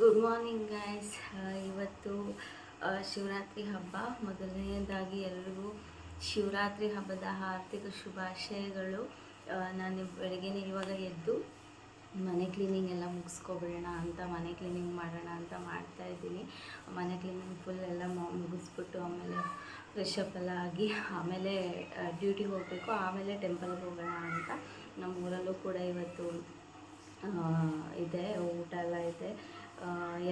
Good morning guys ಇವತ್ತು ಶಿವರಾತ್ರಿ ಹಬ್ಬ. ಮೊದಲನೆಯದಾಗಿ ಎಲ್ಲರಿಗೂ ಶಿವರಾತ್ರಿ ಹಬ್ಬದ ಆರ್ಥಿಕ ಶುಭಾಶಯಗಳು. ನಾನು ಬೆಳಗ್ಗೆ ಇವಾಗ ಎದ್ದು ಮನೆ ಕ್ಲೀನಿಂಗ್ ಎಲ್ಲ ಮುಗಿಸ್ಕೊಬಿಡೋಣ ಅಂತ, ಮನೆ ಕ್ಲೀನಿಂಗ್ ಮಾಡೋಣ ಅಂತ ಮಾಡ್ತಾ ಇದ್ದೀನಿ. ಮನೆ ಕ್ಲೀನಿಂಗ್ ಫುಲ್ ಎಲ್ಲ ಮುಗಿಸ್ಬಿಟ್ಟು ಆಮೇಲೆ ಫ್ರೆಶ್ ಅಪ್ ಎಲ್ಲ ಆಗಿ ಆಮೇಲೆ ಡ್ಯೂಟಿಗೆ ಹೋಗಬೇಕು. ಆಮೇಲೆ ಟೆಂಪಲ್ಗೆ ಹೋಗೋಣ ಅಂತ. ನಮ್ಮ ಊರಲ್ಲೂ ಕೂಡ ಇವತ್ತು ಇದೆ, ಊಟ ಎಲ್ಲ ಇದೆ.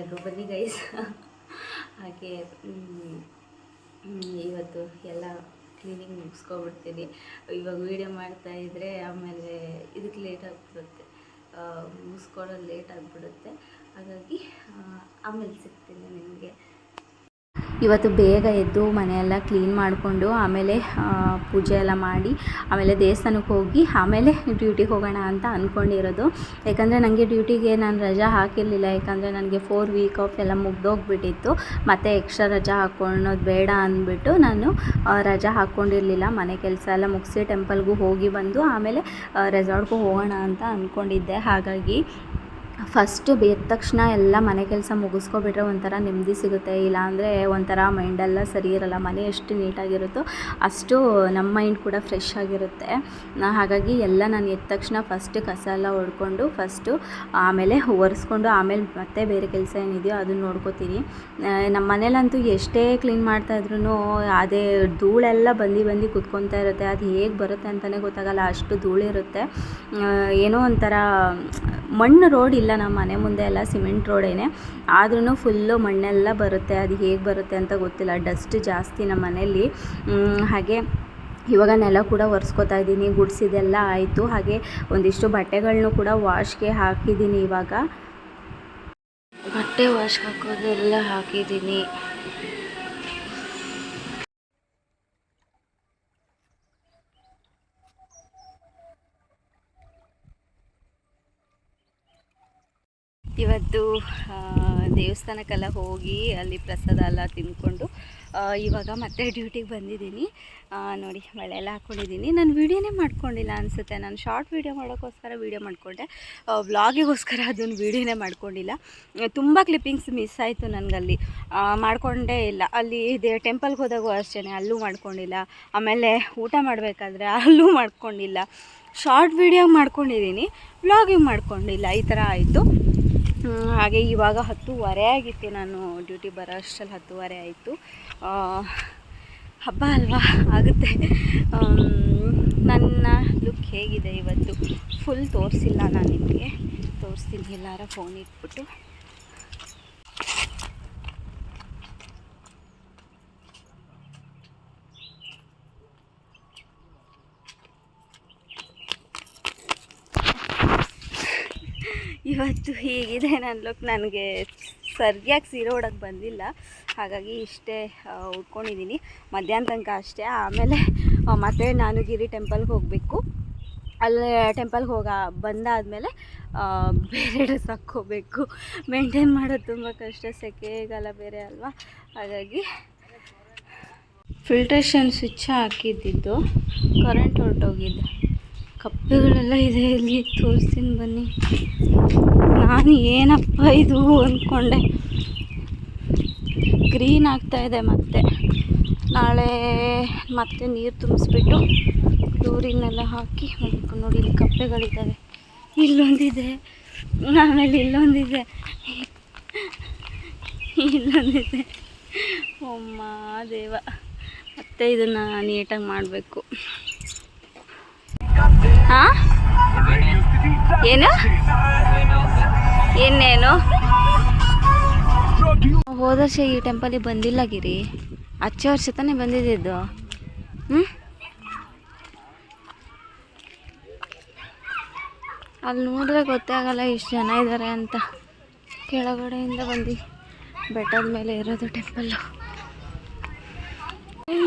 ಎಲ್ಲರೂ ಬನ್ನಿ ಗೈಸ್ ಹಾಗೆ ಇವತ್ತು ಎಲ್ಲ ಕ್ಲೀನಿಂಗ್ ಮುಗಿಸ್ಕೊಬಿಡ್ತೀನಿ ಇವಾಗ ವೀಡಿಯೋ ಮಾಡ್ತಾ ಇದ್ದರೆ ಆಮೇಲೆ ಇದಕ್ಕೆ ಲೇಟ್ ಆಗಿಬಿಡುತ್ತೆ. ಮುಗಿಸ್ಕೊಳ್ಳೋದು ಲೇಟ್ ಆಗಿಬಿಡುತ್ತೆ. ಹಾಗಾಗಿ ಆಮೇಲೆ ಸಿಗ್ತೀನಿ ನಿಮಗೆ. ಇವತ್ತು ಬೇಗ ಎದ್ದು ಮನೆಯೆಲ್ಲ ಕ್ಲೀನ್ ಮಾಡಿಕೊಂಡು ಆಮೇಲೆ ಪೂಜೆ ಎಲ್ಲ ಮಾಡಿ ಆಮೇಲೆ ದೇವಸ್ಥಾನಕ್ಕೆ ಹೋಗಿ ಆಮೇಲೆ ಡ್ಯೂಟಿಗೆ ಹೋಗೋಣ ಅಂತ ಅಂದ್ಕೊಂಡಿರೋದು. ಯಾಕಂದರೆ ನನಗೆ ಡ್ಯೂಟಿಗೆ ನಾನು ರಜಾ ಹಾಕಿರಲಿಲ್ಲ. ಯಾಕಂದರೆ ನನಗೆ ಫೋರ್ ವೀಕ್ ಆಫ್ ಎಲ್ಲ ಮುಗ್ದೋಗ್ಬಿಟ್ಟಿತ್ತು. ಮತ್ತು ಎಕ್ಸ್ಟ್ರಾ ರಜಾ ಹಾಕ್ಕೊಳ್ಳೋದು ಬೇಡ ಅಂದ್ಬಿಟ್ಟು ನಾನು ರಜಾ ಹಾಕ್ಕೊಂಡಿರಲಿಲ್ಲ ಮನೆ ಕೆಲಸ ಎಲ್ಲ ಮುಗಿಸಿ ಟೆಂಪಲ್ಗೂ ಹೋಗಿ ಬಂದು ಆಮೇಲೆ ರೆಸಾರ್ಟ್ಗೂ ಹೋಗೋಣ ಅಂತ ಅಂದ್ಕೊಂಡಿದ್ದೆ. ಹಾಗಾಗಿ ಫಸ್ಟು ಎದ್ದ ತಕ್ಷಣ ಎಲ್ಲ ಮನೆ ಕೆಲಸ ಮುಗಿಸ್ಕೊಬಿಟ್ರೆ ಒಂಥರ ನೆಮ್ಮದಿ ಸಿಗುತ್ತೆ. ಇಲ್ಲಾಂದರೆ ಒಂಥರ ಮೈಂಡೆಲ್ಲ ಸರಿ ಇರೋಲ್ಲ. ಮನೆ ಎಷ್ಟು ನೀಟಾಗಿರುತ್ತೋ ಅಷ್ಟು ನಮ್ಮ ಮೈಂಡ್ ಕೂಡ ಫ್ರೆಶ್ ಆಗಿರುತ್ತೆ. ಹಾಗಾಗಿ ಎಲ್ಲ ನಾನು ಎದ್ದ ತಕ್ಷಣ ಫಸ್ಟ್ ಕಸ ಎಲ್ಲ ಹೊಡ್ಕೊಂಡು ಫಸ್ಟು ಆಮೇಲೆ ಒರೆಸ್ಕೊಂಡು ಆಮೇಲೆ ಮತ್ತೆ ಬೇರೆ ಕೆಲಸ ಏನಿದೆಯೋ ಅದನ್ನು ನೋಡ್ಕೋತೀನಿ. ನಮ್ಮ ಮನೇಲಂತೂ ಎಷ್ಟೇ ಕ್ಲೀನ್ ಮಾಡ್ತಾಯಿದ್ರು ಅದೇ ಧೂಳೆಲ್ಲ ಬಂದು ಬಂದು ಕುತ್ಕೊತಾ ಇರುತ್ತೆ. ಅದು ಹೇಗೆ ಬರುತ್ತೆ ಅಂತಲೇ ಗೊತ್ತಾಗಲ್ಲ. ಅಷ್ಟು ಧೂಳಿರುತ್ತೆ. ಏನೋ ಒಂಥರ ಮಣ್ಣು ರೋಡ್ ಇಲ್ಲ ನಮ್ಮ ಮನೆ ಮುಂದೆ ಎಲ್ಲ ಸಿಮೆಂಟ್ ರೋಡೇನೆ ಆದ್ರೂ ಫುಲ್ಲು ಮಣ್ಣೆಲ್ಲ ಬರುತ್ತೆ, ಅದು ಹೇಗೆ ಬರುತ್ತೆ ಅಂತ ಗೊತ್ತಿಲ್ಲ. ಡಸ್ಟ್ ಜಾಸ್ತಿ ನಮ್ಮ ಮನೆಯಲ್ಲಿ ಹಾಗೆ ಇವಾಗ ನೆಲ ಕೂಡ ಒರೆಸ್ಕೊತಾ ಇದ್ದೀನಿ ಗುಡ್ಸಿದೆಲ್ಲ ಆಯಿತು. ಹಾಗೆ ಒಂದಿಷ್ಟು ಬಟ್ಟೆಗಳನ್ನೂ ಕೂಡ ವಾಶ್ಗೆ ಹಾಕಿದ್ದೀನಿ ಇವಾಗ. ಬಟ್ಟೆ ವಾಶ್ ಹಾಕೋದೆಲ್ಲ ಹಾಕಿದ್ದೀನಿ. ಇವತ್ತು ದೇವಸ್ಥಾನಕ್ಕೆಲ್ಲ ಹೋಗಿ ಅಲ್ಲಿ ಪ್ರಸಾದ ಎಲ್ಲ ತಿಂದ್ಕೊಂಡು ಇವಾಗ ಮತ್ತೆ ಡ್ಯೂಟಿಗೆ ಬಂದಿದ್ದೀನಿ. ನೋಡಿ ಮಳೆ ಎಲ್ಲ ಹಾಕ್ಕೊಂಡಿದ್ದೀನಿ ನಾನು ವೀಡಿಯೋನೇ ಮಾಡ್ಕೊಂಡಿಲ್ಲ ಅನಿಸುತ್ತೆ. ನಾನು ಶಾರ್ಟ್ ವೀಡಿಯೋ ಮಾಡೋಕ್ಕೋಸ್ಕರ ವೀಡಿಯೋ ಮಾಡಿಕೊಂಡೆ. ವ್ಲಾಗಿಗೋಸ್ಕರ ಅದನ್ನು ವೀಡಿಯೋನೇ ಮಾಡ್ಕೊಂಡಿಲ್ಲ. ತುಂಬ ಕ್ಲಿಪ್ಪಿಂಗ್ಸ್ ಮಿಸ್ ಆಯಿತು ನನಗಲ್ಲಿ. ಮಾಡಿಕೊಂಡೇ ಇಲ್ಲ. ಅಲ್ಲಿ ಇದೆ ಟೆಂಪಲ್ಗೆ ಹೋದಾಗೂ ಅಷ್ಟೇ ಅಲ್ಲೂ ಮಾಡ್ಕೊಂಡಿಲ್ಲ. ಆಮೇಲೆ ಊಟ ಮಾಡಬೇಕಾದ್ರೆ ಅಲ್ಲೂ ಮಾಡ್ಕೊಂಡಿಲ್ಲ. ಶಾರ್ಟ್ ವೀಡಿಯೋ ಮಾಡ್ಕೊಂಡಿದ್ದೀನಿ ವ್ಲಾಗಿಂಗ್ ಮಾಡ್ಕೊಂಡಿಲ್ಲ. ಈ ಥರ ಆಯಿತು. ಹಾಗೆ ಇವಾಗ ಹತ್ತುವರೆ ಆಗಿತ್ತು. ನಾನು ಡ್ಯೂಟಿ ಬರೋ ಅಷ್ಟರಲ್ಲಿ ಹತ್ತುವರೆ ಆಯಿತು. ಹಬ್ಬ ಅಲ್ವಾ? ಆಗುತ್ತೆ. ನನ್ನ ಲುಕ್ ಹೇಗಿದೆ ಇವತ್ತು. ಫುಲ್ ತೋರಿಸಿಲ್ಲ ನಾನು ನಿಮಗೆ. ತೋರಿಸ್ತೀನಿ ಎಲ್ಲಾರ ಫೋನ್ ಇಟ್ಬಿಟ್ಟು. ಇವತ್ತು ಹೀಗಿದೆ ನನ್ನ ಲುಕ್ ನನಗೆ ಸರಿಯಾಗಿ ಸೀರೆ ಉಡೋಕ್ಕೆ ಬಂದಿಲ್ಲ. ಹಾಗಾಗಿ ಇಷ್ಟೇ ಉಟ್ಕೊಂಡಿದ್ದೀನಿ ಮಧ್ಯಾಹ್ನ ತನಕ ಅಷ್ಟೇ. ಆಮೇಲೆ ಮತ್ತೆ ನಾನು ಗಿರಿ ಟೆಂಪಲ್ಗೆ ಹೋಗಬೇಕು. ಅಲ್ಲಿ ಟೆಂಪಲ್ಗೆ ಹೋಗ, ಬಂದಾದಮೇಲೆ ಬೇರೆ ಡ್ರೆಸ್ ಹಾಕ್ಕೋಬೇಕು ಮೇಂಟೈನ್ ಮಾಡೋದು ತುಂಬ ಕಷ್ಟ. ಸೆಕೆಗಾಲ ಬೇರೆ ಅಲ್ವಾ? ಹಾಗಾಗಿ ಫಿಲ್ಟ್ರೇಷನ್ ಸ್ವಿಚ್ ಹಾಕಿದ್ದಿದ್ದು ಕರೆಂಟ್ ಹೊರಟೋಗಿದೆ. ಕಪ್ಪೆಗಳೆಲ್ಲ ಇದೆ, ಇಲ್ಲಿ ತೋರಿಸ್ತೀನಿ ಬನ್ನಿ. ನಾನು ಏನಪ್ಪ ಇದು ಅಂದ್ಕೊಂಡೆ ಗ್ರೀನ್ ಆಗ್ತಾ ಇದೆ ಮತ್ತೆ. ನಾಳೆ ಮತ್ತೆ ನೀರು ತುಂಬಿಸ್ಬಿಟ್ಟು ಕ್ಲೋರಿನೆಲ್ಲ ಹಾಕಿ ಹೋಗ್ಬೇಕು ನೋಡಿ, ಇಲ್ಲಿ ಕಪ್ಪೆಗಳಿದ್ದಾವೆ. ಇಲ್ಲೊಂದಿದೆ. ಆಮೇಲೆ ಇಲ್ಲೊಂದಿದೆ. ಇಲ್ಲೊಂದಿದೆ. ಅಮ್ಮ ದೇವ. ಮತ್ತೆ ಇದನ್ನು ನೀಟಾಗಿ ಮಾಡಬೇಕು. ಹಾಂ? ಏನು? ಇನ್ನೇನು? ಹೋದ ಈ ಟೆಂಪಲಿಗೆ ಬಂದಿಲ್ಲ ಗಿರಿ. ಹಚ್ಚ ವರ್ಷ ತಾನೇ ಬಂದಿದ್ದು ಹ್ಞೂ ಅಲ್ಲಿ ನೋಡಿದ್ರೆ ಗೊತ್ತೇ ಆಗಲ್ಲ ಇಷ್ಟು ಜನ ಇದ್ದಾರೆ ಅಂತ. ಕೆಳಗಡೆಯಿಂದ ಬಂದು ಬೆಟ್ಟದ ಮೇಲೆ ಇರೋದು ಟೆಂಪಲ್ಲು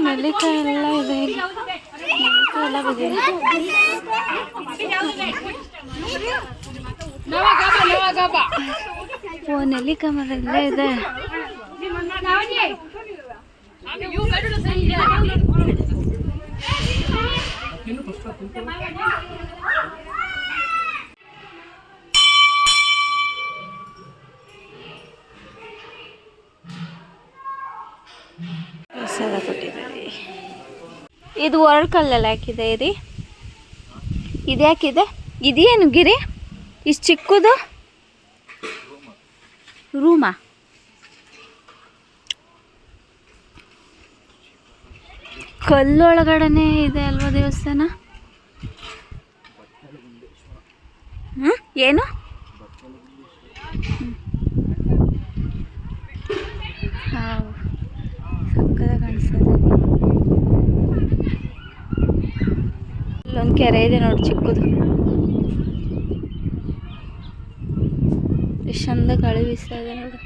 ನೆಲ್ಲಿಕಾಯಿ ಎಲ್ಲ ಇದೆ. ಎಲ್ಲ ಓ ನೆಲ್ಲಿಕಾಯಿ ಮರ ಇಲ್ಲೇ ಇದೆ. ಕೊಟ್ಟಿದ್ದಾರೆ. ಇದು ವರ್ಲ್ಡ್ ಕಲ್ಲಲ್ಲಿ ಹಾಕಿದೆ ಇರಿ ಇದು ಯಾಕಿದೆ? ಇದೇನು ಗಿರಿ? ಇಷ್ಟು ಚಿಕ್ಕದು? ರೂಮಾ. ಕಲ್ಲೊಳಗಡೆನೆ ಇದೆ ಅಲ್ವಾ ದೇವಸ್ಥಾನ? ಹ್ಞೂ ಏನು? ಹಾವು ಸಕ್ಕದ ಕಾಣಿಸ್ತದೆ ಇಲ್ಲೊಂದು ಕೆರೆ ಇದೆ ನೋಡಿ ಚಿಕ್ಕದು. ಎಷ್ಟು ಚಂದ ಗಾಳಿ ಬೀಸ್ತಾ ಇದೆ ನೋಡಿ.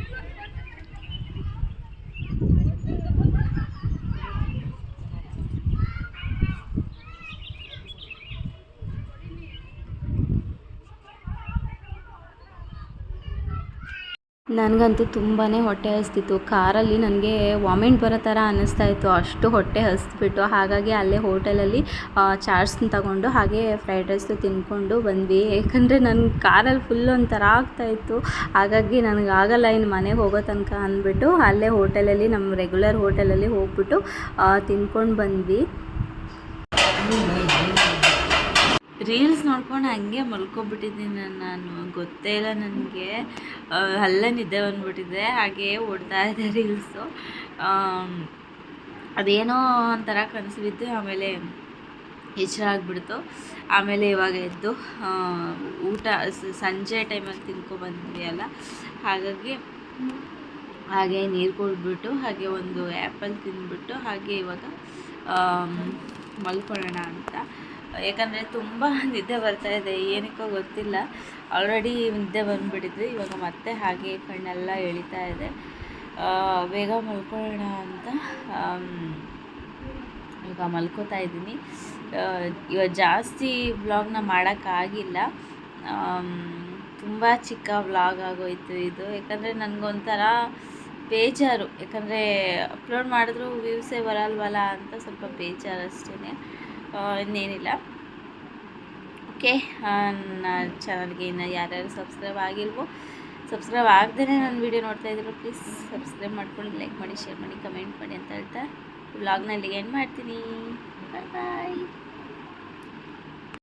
ನನಗಂತೂ ತುಂಬಾ ಹೊಟ್ಟೆ ಹಸ್ತಿತ್ತು. ಕಾರಲ್ಲಿ ನನಗೆ ವಾಮಿಂಟ್ ಬರೋ ಥರ ಅನ್ನಿಸ್ತಾ ಇತ್ತು. ಅಷ್ಟು ಹೊಟ್ಟೆ ಹಸ್ಬಿಟ್ಟು ಹಾಗಾಗಿ ಅಲ್ಲೇ ಹೋಟೆಲಲ್ಲಿ ಚಾಟ್ಸ್ನ ತಗೊಂಡು ಹಾಗೆ ಫ್ರೈಡ್ ರೈಸು ತಿಂದ್ಕೊಂಡು ಬಂದ್ವಿ. ಏಕೆಂದರೆ ನನ್ನ ಕಾರಲ್ಲಿ ಫುಲ್ ಒಂಥರ ಆಗ್ತಾಯಿತ್ತು ಹಾಗಾಗಿ ನನಗೆ ಆಗಲ್ಲ ಇನ್ನು ಮನೆಗೆ ಹೋಗೋ ತನಕ ಅಂದ್ಬಿಟ್ಟು ಅಲ್ಲೇ ಹೋಟೆಲಲ್ಲಿ, ನಮ್ಮ ರೆಗ್ಯುಲರ್ ಹೋಟೆಲಲ್ಲಿ ಹೋಗ್ಬಿಟ್ಟು ತಿನ್ಕೊಂಡು ಬಂದ್ವಿ. ರೀಲ್ಸ್ ನೋಡ್ಕೊಂಡು ಹಂಗೆ ಮಲ್ಕೊಬಿಟ್ಟಿದ್ದೀನಿ ನಾನು. ಗೊತ್ತೇ ಇಲ್ಲ ನನಗೆ. ಅಲ್ಲೇ ನಿದ್ದೆ ಬಂದ್ಬಿಟ್ಟಿದೆ. ಹಾಗೆ ಓಡ್ತಾ ಇದೆ ರೀಲ್ಸು. ಅದೇನೋ ಒಂಥರ ಕನಸು ಬಿದ್ದು ಆಮೇಲೆ ಎಚ್ಚರ ಆಗಿಬಿಡ್ತು. ಆಮೇಲೆ ಇವಾಗ ಎದ್ದು ಊಟ ಸಂಜೆ ಟೈಮಲ್ಲಿ ತಿನ್ಕೊಬಂದ್ವಿ ಅಲ್ಲ ಹಾಗಾಗಿ ಹಾಗೆ ನೀರು ಕುಡಿದ್ಬಿಟ್ಟು, ಹಾಗೆ ಒಂದು ಆ್ಯಪಲ್ ತಿಂದ್ಬಿಟ್ಟು, ಹಾಗೆ ಇವಾಗ ಮಲ್ಕೊಳ್ಳೋಣ ಅಂತ. ಯಾಕಂದರೆ ತುಂಬ ನಿದ್ದೆ ಬರ್ತಾ ಇದೆ, ಏನಕ್ಕೋ ಗೊತ್ತಿಲ್ಲ. ಆಲ್ರೆಡಿ ನಿದ್ದೆ ಬಂದುಬಿಟ್ಟಿದ್ವಿ, ಇವಾಗ ಮತ್ತೆ ಹಾಗೆ ಕಣ್ಣೆಲ್ಲ ಎಳಿತಾ ಇದೆ. ಬೇಗ ಮಲ್ಕೊಳ್ಳೋಣ ಅಂತ ಇವಾಗ ಮಲ್ಕೋತಾ ಇದ್ದೀನಿ. ಇವಾಗ ಜಾಸ್ತಿ ವ್ಲಾಗ್ನ ಮಾಡೋಕ್ಕಾಗಿಲ್ಲ ತುಂಬ ಚಿಕ್ಕ ವ್ಲಾಗ್ ಆಗೋಯ್ತು ಇದು. ಯಾಕಂದರೆ ನನಗೊಂಥರ ಬೇಜಾರು. ಯಾಕಂದರೆ ಅಪ್ಲೋಡ್ ಮಾಡಿದ್ರು ವ್ಯೂಸೇ ಬರಲ್ವಲ್ಲ ಅಂತ ಸ್ವಲ್ಪ ಬೇಜಾರು ಅಷ್ಟೇ ಇನ್ನೇನಿಲ್ಲ. ಓಕೆ ನನ್ನ ಚಾನಲ್ಗೆ ಇನ್ನು ಯಾರ್ಯಾರು ಸಬ್ಸ್ಕ್ರೈಬ್ ಆಗಿಲ್ವೋ ಸಬ್ಸ್ಕ್ರೈಬ್ ಆಗದೇ ನನ್ನ ವೀಡಿಯೋ ನೋಡ್ತಾ ಇದ್ರು ಪ್ಲೀಸ್ ಸಬ್ಸ್ಕ್ರೈಬ್ ಮಾಡ್ಕೊಂಡು ಲೈಕ್ ಮಾಡಿ ಶೇರ್ ಮಾಡಿ ಕಮೆಂಟ್ ಮಾಡಿ ಅಂತ ಹೇಳ್ತಾ ವ್ಲಾಗ್ನ ಏನು ಮಾಡ್ತೀನಿ. ಬಾಯ್ ಬಾಯ್